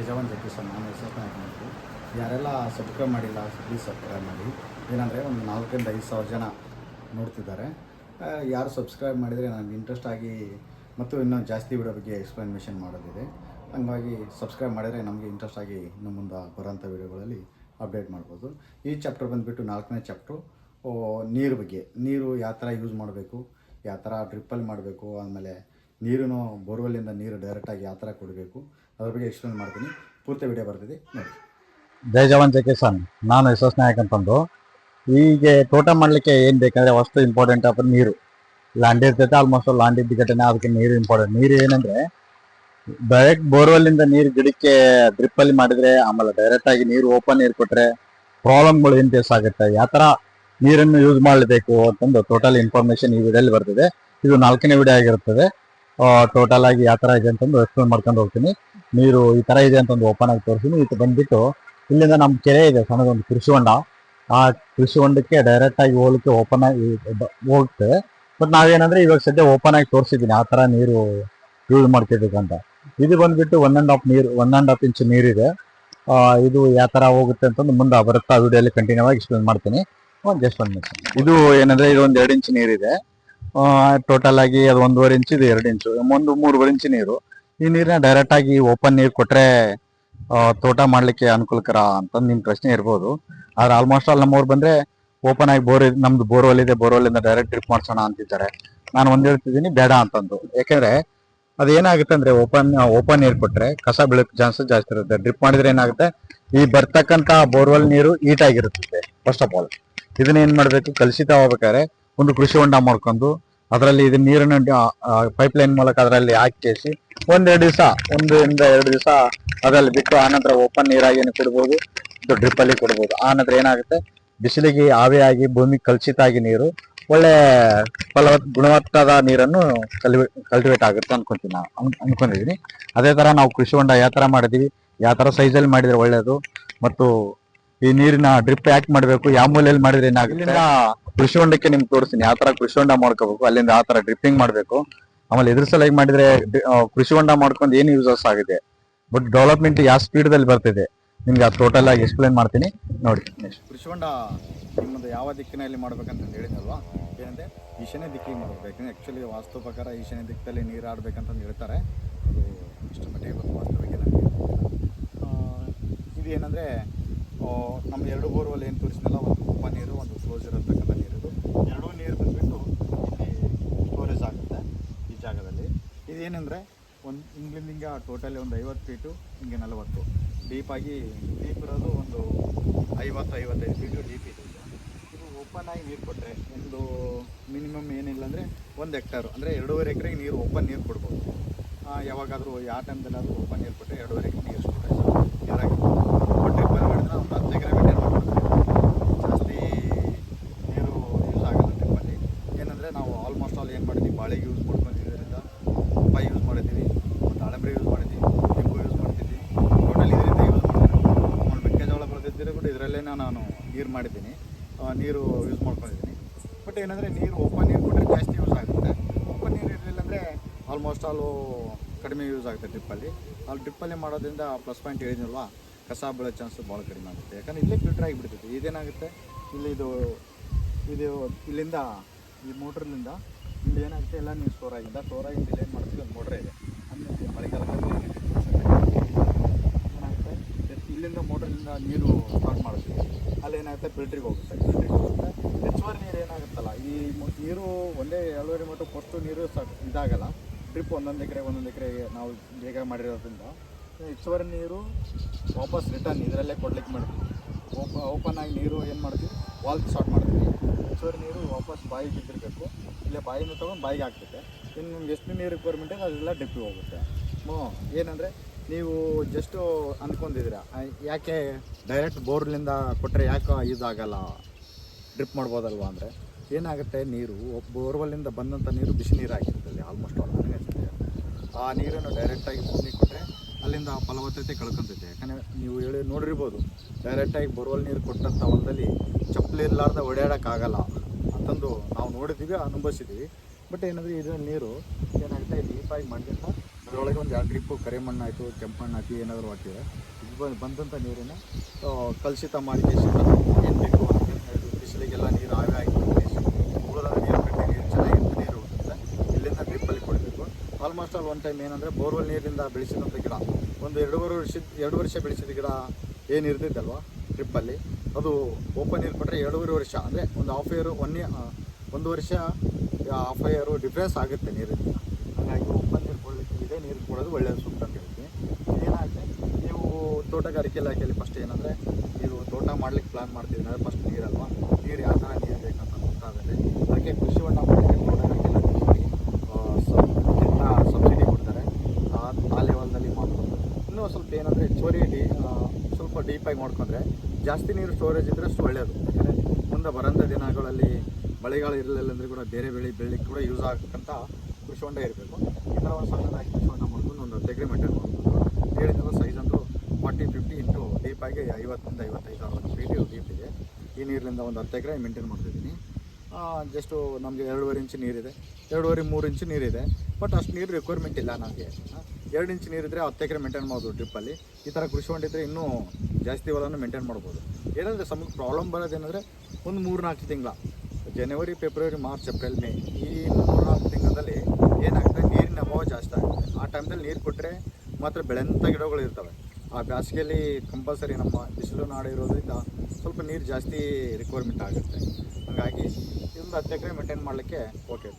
ತೇಜವನ್ sir ನಾನು ಹಾಕಿದ್ದು ಯಾರೆಲ್ಲ ಸಬ್ಸ್ಕ್ರೈಬ್ ಮಾಡಿಲ್ಲ ಪ್ಲೀಸ್ ಸಬ್ಸ್ಕ್ರೈಬ್ ಮಾಡಿ. ಏನಂದರೆ ಒಂದು ನಾಲ್ಕರಿಂದ ಐದು ಸಾವಿರ ಜನ ನೋಡ್ತಿದ್ದಾರೆ. ಯಾರು ಸಬ್ಸ್ಕ್ರೈಬ್ ಮಾಡಿದರೆ ನನಗೆ ಇಂಟ್ರೆಸ್ಟ್ ಆಗಿ ಮತ್ತು ಇನ್ನೂ ಜಾಸ್ತಿ ವಿಡಿಯೋ ಬಗ್ಗೆ ಎಕ್ಸ್ಪ್ಲನೇಷನ್ ಮಾಡೋದಿದೆ. ಹಂಗಾಗಿ ಸಬ್ಸ್ಕ್ರೈಬ್ ಮಾಡಿದರೆ ನಮಗೆ ಇಂಟ್ರೆಸ್ಟ್ ಆಗಿ ಇನ್ನು ಮುಂದೆ ಬರೋಂಥ ವಿಡಿಯೋಗಳಲ್ಲಿ ಅಪ್ಡೇಟ್ ಮಾಡ್ಬೋದು. ಈ ಚಾಪ್ಟರ್ ಬಂದುಬಿಟ್ಟು ನಾಲ್ಕನೇ ಚಾಪ್ಟ್ರು ನೀರು ಬಗ್ಗೆ. ನೀರು ಯಾವ ಥರ ಯೂಸ್ ಮಾಡಬೇಕು? ಯಾವ ಥರ ಡ್ರಿಪ್ಪಲ್ಲಿ ಮಾಡಬೇಕು? ಆಮೇಲೆ ನೀರು ಬೋರ್ವೆಲ್ಲಿಂದ ನೀರು ಡೈರೆಕ್ಟಾಗಿ ಯಾವ ಥರ ಕೊಡಬೇಕು. ಅದ್ರ ಬಗ್ಗೆ ಎಕ್ಸ್ಪ್ಲೇನ್ ಮಾಡ್ತೀನಿ. ಪೂರ್ತಿ ವಿಡಿಯೋ ಬರ್ತಿದೆ. ನೋಡಿ. ಜೈ ಜವಾನ್, ಜೈ ಕಿಸಾನ್. ನಾನು ಯಶಸ್ ನಾಯಕ್ ಅಂತಂದು. ಹೀಗೆ ತೋಟ ಮಾಡ್ಲಿಕ್ಕೆ ಏನ್ ಬೇಕಂದ್ರೆ ಫಸ್ಟ್ ಇಂಪಾರ್ಟೆಂಟ್ ಆಫ್ ನೀರು. ಲ್ಯಾಂಡ್ ಇರ್ತೈತೆ ಆಲ್ಮೋಸ್ಟ್ ಲ್ಯಾಂಡ್ ಘಟನೆ ಅದಕ್ಕೆ ನೀರು ಇಂಪಾರ್ಟೆಂಟ್ ನೀರು ಏನಂದರೆ ಡೈರೆಕ್ಟ್ ಬೋರ್ವೆಲ್ಲಿಂದ ನೀರು ಗಿಡಕ್ಕೆ ಡ್ರಿಪ್ಪಲ್ಲಿ ಮಾಡಿದರೆ ಆಮೇಲೆ ಡೈರೆಕ್ಟ್ ಆಗಿ ನೀರು ಓಪನ್ ನೀರು ಕೊಟ್ಟರೆ ಪ್ರಾಬ್ಲಮ್ಗಳು ಏನು ಫೇಸ್ ಆಗುತ್ತೆ? ಯಾವ ಥರ ನೀರನ್ನು ಯೂಸ್ ಮಾಡಬೇಕು ಅಂತಂದು ಟೋಟಲ್ ಇನ್ಫಾರ್ಮೇಶನ್ ಈ ವಿಡಿಯೋಲಿ ಬರ್ತದೆ. ಇದು ನಾಲ್ಕನೇ ವಿಡಿಯೋ ಆಗಿರುತ್ತದೆ ಟೋಟಲ್ ಆಗಿ ಯಾವ ತರ ಇದೆ ಅಂತಂದು ಎಕ್ಸ್ಪ್ಲೇನ್ ಮಾಡ್ಕೊಂಡು ಹೋಗ್ತೀನಿ. ನೀರು ಈ ತರ ಇದೆ ಅಂತಂದು ಓಪನ್ ಆಗಿ ತೋರಿಸ್ತೀನಿ. ಇದು ಬಂದ್ಬಿಟ್ಟು ಇಲ್ಲಿಂದ ನಮ್ಮ ಕೆರೆ ಇದೆ, ಸಣ್ಣದೊಂದು ಕೃಷಿ ಹೊಂಡ ಆ ಕೃಷಿ ಹೊಂಡಕ್ಕೆ ಡೈರೆಕ್ಟ್ ಆಗಿ ಹೋಗ್ಲಿಕ್ಕೆ ಓಪನ್ ಆಗಿ ಹೋಗುತ್ತೆ. ಬಟ್ ನಾವೇನಂದ್ರೆ ಇವಾಗ ಸದ್ಯ ಓಪನ್ ಆಗಿ ತೋರಿಸಿದ್ದೀನಿ ಆ ತರ ನೀರು ಯೂಸ್ ಅಂತ. ಇದು ಬಂದ್ಬಿಟ್ಟು ಒನ್ ಅಂಡ್ ಹಾಫ್ ನೀರು ಒನ್ ಅಂಡ್ ಹಾಫ್ ಇಂಚ್ ನೀರಿದೆ. ಇದು ಯಾವ ತರ ಹೋಗುತ್ತೆ ಅಂತಂದು ಮುಂದೆ ಬರುತ್ತಾ ವಿಡಿಯೋಲಿ ಕಂಟಿನ್ಯೂ ಆಗಿ ಎಕ್ಸ್ಪ್ಲೇನ್ ಮಾಡ್ತೀನಿ. ಜಸ್ಟ್ ಒನ್ ಮಿನಿಟ್ ಇದು ಏನಂದ್ರೆ ಇದು ಒಂದು ಎರಡು ಇಂಚ್ ನೀರಿದೆ. ಟೋಟಲ್ ಆಗಿ ಅದು ಒಂದೂವರೆ ಇಂಚ್ ಇದು, ಎರಡು ಇಂಚು ಒಂದು ಮೂರುವರೆ ಇಂಚು ನೀರು. ಈ ನೀರನ್ನ ಡೈರೆಕ್ಟ್ ಆಗಿ ಓಪನ್ ನೀರು ಕೊಟ್ರೆ ತೋಟ ಮಾಡ್ಲಿಕ್ಕೆ ಅನುಕೂಲಕರ ಅಂತ ನಿಮ್ ಪ್ರಶ್ನೆ ಇರ್ಬೋದು. ಆದ್ರೆ ಆಲ್ಮೋಸ್ಟ್ ಆಲ್ ನಮ್ಮವ್ರು ಬಂದ್ರೆ ಓಪನ್ ಆಗಿ ಬೋರ್ ನಮ್ದು ಬೋರ್ವೆಲ್ ಇದೆ ಬೋರ್ವೆಲ್ ಇಂದ ಡೈರೆಕ್ಟ್ ಡ್ರಿಪ್ ಮಾಡ್ಸೋಣ ಅಂತಿದ್ದಾರೆ. ನಾನು ಒಂದ್ ಹೇಳ್ತಿದ್ದೀನಿ, ಬೇಡ ಅಂತಂದು. ಯಾಕಂದ್ರೆ ಅದೇನಾಗುತ್ತೆ ಅಂದ್ರೆ ಓಪನ್ ಓಪನ್ ನೀರು ಕೊಟ್ರೆ ಕಸ ಬೀಳಕ್ ಚಾನ್ಸಸ್ ಜಾಸ್ತಿ ಇರುತ್ತೆ. ಡ್ರಿಪ್ ಮಾಡಿದ್ರೆ ಏನಾಗುತ್ತೆ? ಈ ಬರ್ತಕ್ಕಂತ ಬೋರ್ವೆಲ್ ನೀರು ಈಟ್ ಆಗಿರುತ್ತೆ ಫಸ್ಟ್ ಆಫ್ ಆಲ್ ಇದನ್ನ ಏನ್ ಮಾಡ್ಬೇಕು? ಕಲುಷಿತ ಆಗ್ಬೇಕಾದ್ರೆ ಒಂದು ಕೃಷಿ ಹೊಂಡ ಮಾಡ್ಕೊಂಡು ಅದರಲ್ಲಿ ಇದು ನೀರನ್ನು ಪೈಪ್ ಲೈನ್ ಮೂಲಕ ಅದರಲ್ಲಿ ಹಾಕಿಸಿ ಒಂದೆರಡು ದಿವಸ, ಒಂದರಿಂದ ಎರಡು ದಿವಸ ಅದರಲ್ಲಿ ಬಿಟ್ಟು ಆನಂತರ ಓಪನ್ ನೀರಾಗಿ ಕೊಡ್ಬೋದು ಡ್ರಿಪ್ ಅಲ್ಲಿ ಕೊಡ್ಬೋದು. ಆನಂತರ ಏನಾಗುತ್ತೆ? ಬಿಸಿಲಿಗೆ ಆವಿಯಾಗಿ, ಭೂಮಿ ಕಲುಷಿತ ಆಗಿ ನೀರು, ಒಳ್ಳೆ ಫಲವತ್, ಗುಣಮಟ್ಟದ ನೀರನ್ನು ಕಲ್ಟಿವೇಟ್ ಆಗುತ್ತೆ ಅನ್ಕೊಂತೀನಿ ನಾವು. ಅನ್- ಅನ್ಕೊಂಡಿದೀನಿ. ಅದೇ ತರ ನಾವು ಕೃಷಿ ಹೊಂಡ ಯಾವ ತರ ಮಾಡಿದೀವಿ, ಯಾವ ತರ ಸೈಜಲ್ಲಿ ಮಾಡಿದ್ರೆ ಒಳ್ಳೆಯದು ಮತ್ತು ಈ ನೀರಿನ ಡ್ರಿಪ್ ಯಾಕೆ ಮಾಡ್ಬೇಕು ಯಾವ ಮೂಲೆಯಲ್ಲಿ ಮಾಡಿದ್ರೆ ಏನಾಗುತ್ತೆ? ಕೃಷಿ ಹೊಂಡಕ್ಕೆ ನಿಮ್ಗೆ ತೋರಿಸ್ತೀನಿ. ಯಾವ ತರ ಕೃಷಿ ಹೊಂಡ ಮಾಡ್ಕೋಬೇಕು. ಅಲ್ಲಿಂದ ಆ ತರ ಡ್ರಿಪ್ಪಿಂಗ್ ಮಾಡ್ಬೇಕು. ಆಮೇಲೆ ಇದ್ರ ಸಲ ಮಾಡಿದ್ರೆ ಆ, ಕೃಷಿ ಹೊಂಡ ಮಾಡ್ಕೊಂಡು ಏನು ಯೂಸಸ್ ಆಗಿದೆ. ಬಟ್ ಡೆವಲಪ್ಮೆಂಟ್ ಯಾವ ಸ್ಪೀಡ್ ದಲ್ಲಿ ಬರ್ತಿದೆ? ನಿಮ್ಗೆ ಟೋಟಲ್ ಆಗಿ ಎಕ್ಸ್ಪ್ಲೇನ್ ಮಾಡ್ತೀನಿ. ನೋಡಿ. ನೆಕ್ಸ್ಟ್. ಕೃಷಿ ಹೊಂಡ ನಿಮ್ಮದು ಯಾವ ದಿಕ್ಕಿನಲ್ಲಿ ಮಾಡ್ಬೇಕಂತ ಹೇಳಿದಲ್ವಾ ಏನಂದ್ರೆ ಈಶಾನ್ಯ ದಿಕ್ಕಿಗೆ ಮಾಡಬೇಕು. ಯಾಕಂದರೆ ಆ್ಯಕ್ಚುಲಿ ವಾಸ್ತು ಪ್ರಕಾರ ಈಶಾನ್ಯ ದಿಕ್ಕಲ್ಲಿ ನೀರು ಆಡ್ಬೇಕಂತ ಹೇಳ್ತಾರೆ. ಅದು ಇಷ್ಟು ಮಟ್ಟಿಗೆ ವಾಸ್ತವಿಕ ಏನಂದರೆ ನಮ್ಮ ಎರಡು ಬೋರ್ವಲ್ಲಿ ಏನು ತೋರಿಸಿದ್ನಲ್ಲ, ಒಂದು ಉಪ್ಪ ನೀರು, ಒಂದು ಫ್ಲೋಜರ್ ಅಂತಕ್ಕಂಥ ನೀರಿದು ಎರಡೂ ನೀರು ಬಂದುಬಿಟ್ಟು ಇಲ್ಲಿ ಸ್ಟೋರೇಜ್ ಆಗುತ್ತೆ ಈ ಜಾಗದಲ್ಲಿ. ಇದೇನೆಂದರೆ ಒಂದು ಹಿಂಗ್ಲಿಂದ ಹಿಂಗೆ ಟೋಟಲಿ ಒಂದು ಐವತ್ತು ಫೀಟು ಹಿಂಗೆ ನಲವತ್ತು. ಡೀಪಾಗಿ ಡೀಪ್ ಇರೋದು ಒಂದು ಐವತ್ತು ಐವತ್ತೈದು ಫೀಟು ಡೀಪ್ ಇದೆ. ಇದು. ಓಪನ್ ಆಗಿ ನೀರು ಕೊಟ್ಟರೆ ಒಂದು ಮಿನಿಮಮ್ ಏನಿಲ್ಲ ಅಂದರೆ ಒಂದು ಹೆಕ್ಟಾರು ಅಂದರೆ ಎರಡೂವರೆ ಎಕರೆಗೆ ನೀರು ಓಪನ್ ನೀರು ಕೊಡ್ಬೋದು. ಯಾವಾಗಾದರೂ, ಯಾವ ಟೈಮ್ದಲ್ಲಾದರೂ ಓಪನ್ ನೀರು ಕೊಟ್ಟರೆ ಎರಡೂವರೆ ಎಕರೆ ನೀರು ಸ್ಟೋರೇಜ್ ನೀರಾಗಿರ್ಬೋದು ಬಟ್ ಡ್ರಿಪ್ಪಲ್ಲಿ ಮಾಡಿದ್ರೆ ಒಂದು ಹತ್ತು ಎಕರೆ ಮೇಂಟೈನ್ ಮಾಡ್ಕೊಡ್ತೀವಿ ಜಾಸ್ತಿ ನೀರು ಯೂಸ್ ಆಗಲ್ಲ ಡ್ರಿಪ್ಪಲ್ಲಿ ಏನಂದರೆ ನಾವು ಆಲ್ಮೋಸ್ಟ್ ಆಲ್ ಏನು ಮಾಡಿದ್ವಿ ಬಾಳೆಗೆ ಯೂಸ್ ಮಾಡ್ಕೊಂಡಿದ್ದರಿಂದ ಪಪ್ಪಾಯಿ ಯೂಸ್ ಮಾಡಿದ್ದೀವಿ ದಾಳಂಬ್ರಿ ಯೂಸ್ ಮಾಡಿದ್ದೀವಿ ನಿಂಬು ಯೂಸ್ ಮಾಡ್ತಿದ್ವಿ ಟೋಟಲ್ ಇದರಿಂದ ಯೂಸ್ ಮಾಡ್ತೀವಿ ಆಮೇಲೆ ಮೆಕ್ಕೆಜೋಳ ಬೆಳೆದಿದ್ದರೆ ಕೂಡ ಇದರಲ್ಲೇ ನಾನು ನೀರು ಮಾಡಿದ್ದೀನಿ. ನೀರು ಯೂಸ್ ಮಾಡ್ಕೊಂಡಿದ್ದೀನಿ ಬಟ್ ಏನಂದರೆ ನೀರು ಓಪನ್ ನೀರು ಕೊಟ್ಟರೆ ಜಾಸ್ತಿ ಯೂಸ್ ಆಗುತ್ತೆ. ಓಪನ್ ನೀರು ಇರಲಿಲ್ಲ ಅಂದರೆ ಆಲ್ಮೋಸ್ಟ್ ಆಲು ಕಡಿಮೆ ಯೂಸ್ ಆಗುತ್ತೆ ಡ್ರಿಪ್ಪಲ್ಲಿ ಅಲ್ಲಿ. ಡ್ರಿಪ್ಪಲ್ಲಿ ಮಾಡೋದ್ರಿಂದ ಪ್ಲಸ್ ಪಾಯಿಂಟ್ ಹೇಳಿದ್ನಲ್ವಾ? ಕಸ ಬೀಳೋ ಚಾನ್ಸ್ ಭಾಳ ಕಡಿಮೆ ಆಗುತ್ತೆ. ಯಾಕಂದರೆ ಇಲ್ಲೇ ಫಿಲ್ಟರ್ ಆಗಿಬಿಡ್ತೈತಿ. ಇದೇನಾಗುತ್ತೆ? ಇಲ್ಲಿ ಇದು ಇದು ಇಲ್ಲಿಂದ, ಈ ಮೋಟ್ರ್ಲಿಂದ ಇಲ್ಲಿ ಏನಾಗುತ್ತೆ? ಎಲ್ಲ ನೀರು ಸ್ಟೋರ್ ಆಗಿಂದ. ಸ್ಟೋರ್ ಆಗಿ ಏನು ಮಾಡ್ತೀವಿ ಒಂದು ಮೋಟ್ರ್ ಇದೆ. ಅಂದರೆ ಮಳೆಗಾಲದಲ್ಲಿ ಇಲ್ಲಿಂದ ನೀರು ಸ್ಟಾರ್ಟ್ ಮಾಡ್ತೀವಿ ಅಲ್ಲಿ ಏನಾಗುತ್ತೆ? ಫಿಲ್ಟ್ರಿಗೆ ಹೋಗುತ್ತೆ ಫಿಲ್ಟ್ರಿಗೆ ಹೋಗುತ್ತೆ. ಹೆಚ್ಚುವರಿ ನೀರು ಏನಾಗುತ್ತಲ್ಲ, ಈ ನೀರು ಒಂದೇ ಏಳುವರೆ ಮಟ್ಟ ಕೊಟ್ಟು ನೀರು ಸ, ಇದಾಗಲ್ಲ. ಡ್ರಿಪ್ ಒಂದೊಂದು ಎಕರೆ, ಒಂದೊಂದು ಎಕರೆಗೆ ನಾವು ಬೇಗ ಮಾಡಿರೋದ್ರಿಂದ ಹೆಚ್ಚುವರಿ ನೀರು ವಾಪಸ್ ರಿಟರ್ನ್ ಇದರಲ್ಲೇ ಕೊಡ್ಲಿಕ್ಕೆ ಮಾಡ್ತೀವಿ. ಓಪ ಓಪನ್ ಆಗಿ ನೀರು ಏನು ಮಾಡ್ತೀವಿ? ವಾಲ್ ಸ್ಟಾರ್ಟ್ ಮಾಡ್ತೀವಿ. ಹೆಚ್ಚುವರಿ ನೀರು ವಾಪಸ್ ಬಾಯಿಗೆ ಬಿದ್ದಿರಬೇಕು. ಇಲ್ಲೇ ಬಾಯಿಂದ ತೊಗೊಂಡು ಬಾಯಿಗೆ ಹಾಕ್ತೈತೆ ಇನ್ನು ಎಷ್ಟು ನೀರು ರಿಕ್ವೈರ್ಮೆಂಟ್ ಇದೆ, ಅದೆಲ್ಲ ಡ್ರಿಪ್ಪಿಗೆ ಹೋಗುತ್ತೆ. ಏನಂದರೆ ನೀವು ಜಸ್ಟು ಅಂದ್ಕೊಂಡಿದ್ದೀರಾ ಯಾಕೆ ಡೈರೆಕ್ಟ್ ಬೋರ್ಲಿಂದ ಕೊಟ್ಟರೆ ಯಾಕೆ ಇದಾಗಲ್ಲ? ಡ್ರಿಪ್ ಮಾಡ್ಬೋದಲ್ವ ಅಂದರೆ? ಏನಾಗುತ್ತೆ ನೀರು? ಬೋರ್ವೆಲ್ಲಿಂದ ಬಂದಂಥ ನೀರು ಬಿಸಿ ನೀರು ಆಗಿರ್ತದೆ ಆಲ್ಮೋಸ್ಟ್ ಆಲ್ ನನಗೆ. ಆ ನೀರನ್ನು ಡೈರೆಕ್ಟಾಗಿ ಭೂಮಿಗೆ ಕೊಟ್ಟರೆ ಅಲ್ಲಿಂದ ಫಲವತ್ತತೆ ಕಳ್ಕೊತೈತೆ. ಯಾಕಂದರೆ ನೀವು ಹೇಳಿ ನೋಡಿರ್ಬೋದು ಡೈರೆಕ್ಟಾಗಿ ಬೋರ್ವೆಲ್ ನೀರು ಕೊಟ್ಟಂಥ ಹೊಲದಲ್ಲಿ ಚಪ್ಪಲಿ ಇರಲಾರ್ದ ಓಡಾಡೋಕ್ಕಾಗಲ್ಲ ಅಂತಂದು ನಾವು ನೋಡಿದ್ದೀವಿ ಅನುಭವಿಸಿದ್ದೀವಿ ಬಟ್ ಏನಂದರೆ ಇದರ ನೀರು ಏನಾಗುತ್ತೆ ಡೀಪಾಗಿ ಮಾಡಿದಂಥ ಅದರೊಳಗೆ ಒಂದು ಎರಡು ಡ್ರಿಪ್ಪು ಕರಿ ಮಣ್ಣು ಆಯಿತು ಕೆಂಪು ಮಣ್ಣು ಹಾಕಿ ಏನಾದರೂ ಹಾಕಿದ್ರೆ ಇದು ಬಂದು ಬಂದಂಥ ನೀರನ್ನು ಕಲುಷಿತ ಮಾಡಿ ಏನು ಬೇಕು ಅಂತ ಬಿಸಿಲಿಗೆಲ್ಲ ನೀರು ಆವಿ ಆಗಿ ಉಳಿದ ನೀರು ನೀರು ಚೆನ್ನಾಗಿರುತ್ತೆ ನೀರು ಹೋಗುತ್ತೆ ಇಲ್ಲಿಂದ ಡ್ರಿಪ್ಪಲ್ಲಿ ಕೊಡಬೇಕು. ಆಲ್ಮೋಸ್ಟ್ ಆಲ್ ಒನ್ ಟೈಮ್ ಏನಂದರೆ ಬೋರ್ವೆಲ್ ನೀರಿಂದ ಬೆಳೆಸಿದಂಥ ಗಿಡ. ಒಂದು ಎರಡೂವರೆ ವರ್ಷ, ಎರಡು ವರ್ಷ ಬೆಳೆಸಿದ ಗಿಡ ಏನು ಇರ್ತಿದ್ದಲ್ವ ಟ್ರಿಪ್ಪಲ್ಲಿ ಅದು ಓಪನ್ ನೀರು ಕೊಟ್ಟರೆ ಎರಡೂವರೆ ವರ್ಷ, ಅಂದರೆ ಒಂದು ಹಾಫ್ ಇಯರು ಒನ್ ಒಂದು ವರ್ಷ ಹಾಫ್ ಇಯರು ಡಿಫ್ರೆನ್ಸ್ ಆಗುತ್ತೆ ನೀರಿಂದ ಹಾಗಾಗಿ ಓಪನ್ ನೀರು ಕೊಡಲಿಕ್ಕೆ ಇದೇ ಒಳ್ಳೆಯ ಒಳ್ಳೆಯದು ಸೂಕ್ತ ಅಂತ ಹೇಳ್ತೀನಿ. ಏನಾಗುತ್ತೆ ನೀವು ತೋಟಗಾರಿಕೆ ಇಲಾಖೆಯಲ್ಲಿ ಫಸ್ಟ್ ಏನಂದರೆ ನೀವು ತೋಟ ಮಾಡ್ಲಿಕ್ಕೆ ಪ್ಲಾನ್ ಮಾಡ್ತೀವಿ ಅಂದರೆ ಫಸ್ಟ್ ನೀರಲ್ವಾ ನೀರು ಯಾವ ಥರ ನೀರು ಬೇಕಂತ ಗೊತ್ತಾಗುತ್ತೆ. ಅದಕ್ಕೆ ಕೃಷಿ ಹೊಂಡ ಮಾಡಿದ್ರೆ ತೋಟಗಾರಿಕೆ ಇಲಾಖೆಯಲ್ಲಿ ಸಬ್ಸಿಡಿ ಕೊಡ್ತಾರೆ. ಆ- ಲೆವೆಲ್ನಲ್ಲಿ ಮಾಡ್ಕೊಂಡು ಇನ್ನೂ ಸ್ವಲ್ಪ ಏನಂದರೆ ಚೋರಿ ಡಿ ಸ್ವಲ್ಪ ಡೀಪಾಗಿ ಮಾಡ್ಕೊಂಡ್ರೆ ಜಾಸ್ತಿ ನೀರು ಸ್ಟೋರೇಜ್ ಇದ್ದರೆ ಅಷ್ಟು ಒಳ್ಳೆಯದು ಯಾಕಂದರೆ ಮುಂದೆ ಬರೋಂಥ ದಿನಗಳಲ್ಲಿ ಮಳೆಗಾಲ ಇರಲಿಲ್ಲ ಅಂದರೆ ಕೂಡ ಬೇರೆ ಬೆಳೆ ಬೆಳಿಗ್ಗೆ ಕೂಡ ಯೂಸ್ ಆಗಕ್ಕಂತ ಕೃಷಿ ಹೊಂಡ ಇರಬೇಕು. ಈ ಥರ ಒಂದು ಸಣ್ಣದಾಗಿ ಕೃಷಿ ಹೊಂಡ ಮಾಡ್ಕೊಂಡು ಒಂದು ಹತ್ತು ಎಕರೆ ಮೇಂಟೈನ್ ಮಾಡ್ಬೋದು. ಹೇಳಿದ್ನಲ್ಲ ಸೈಜ್ ಅಂದು ಫಾರ್ಟಿ ಫಿಫ್ಟಿ ಇಂಟು ಡೀಪಾಗಿ ಐವತ್ತರಿಂದ ಐವತ್ತೈದು ಅರವತ್ತು ಫೀಟ್ ಡೀಪ್ ಇದೆ. ಈ ನೀರಿನಿಂದ ಒಂದು ಹತ್ತು ಎಕರೆ ಮೇಂಟೈನ್ ಮಾಡ್ತಿದ್ದೀನಿ. ಜಸ್ಟು ನಮಗೆ ಎರಡೂವರೆ ಇಂಚು ನೀರಿದೆ. ಎರಡೂವರೆ ಮೂರು ಇಂಚು ನೀರಿದೆ. ಬಟ್ ಅಷ್ಟು ನೀರು ರಿಕ್ವೈರ್ಮೆಂಟ್ ಇಲ್ಲ ನನಗೆ ಎರಡು ಇಂಚು ನೀರಿದ್ರೆ ಹತ್ತು ಎಕರೆ ಮೇಂಟೈನ್ ಮಾಡ್ಬೋದು ಡ್ರಿಪ್ಪಲ್ಲಿ ಈ ಥರ ಕೃಷಿ ಹೊಂಡಿದ್ರೆ ಇನ್ನೂ ಜಾಸ್ತಿ ಹೊಲನ ಮೇಂಟೈನ್ ಮಾಡ್ಬೋದು. ಏನಂದರೆ ಸಮಗ್ರ ಪ್ರಾಬ್ಲಮ್ ಬರೋದೇನಂದರೆ ಒಂದು ಮೂರು ನಾಲ್ಕು ತಿಂಗಳ. ಜನವರಿ ಫೆಬ್ರವರಿ ಮಾರ್ಚ್ ಏಪ್ರಿಲ್ ಮೇ ಈ ಮೂರು ನಾಲ್ಕು ಏನಾಗ್ತದೆ, ನೀರಿನ ಅಭಾವ ಜಾಸ್ತಿ ಆಗುತ್ತೆ. ಆ ಟೈಮ್ದಲ್ಲಿ ನೀರು ಕೊಟ್ಟರೆ ಮಾತ್ರ ಬೆಳೆಂಥ ಗಿಡಗಳು ಇರ್ತವೆ. ಆ ಬೇಸಿಗೆಯಲ್ಲಿ ಕಂಪಲ್ಸರಿ ನಮ್ಮ ಬಿಸಿಲು, ನಾಡು ಇರೋದ್ರಿಂದ ಸ್ವಲ್ಪ ನೀರು ಜಾಸ್ತಿ ರಿಕ್ವೈರ್ಮೆಂಟ್ ಆಗುತ್ತೆ. ಹಾಗಾಗಿ ಇದೊಂದು ಹತ್ತು ಎಕರೆ ಮೇಂಟೈನ್ ಮಾಡಲಿಕ್ಕೆ ಓಕೆ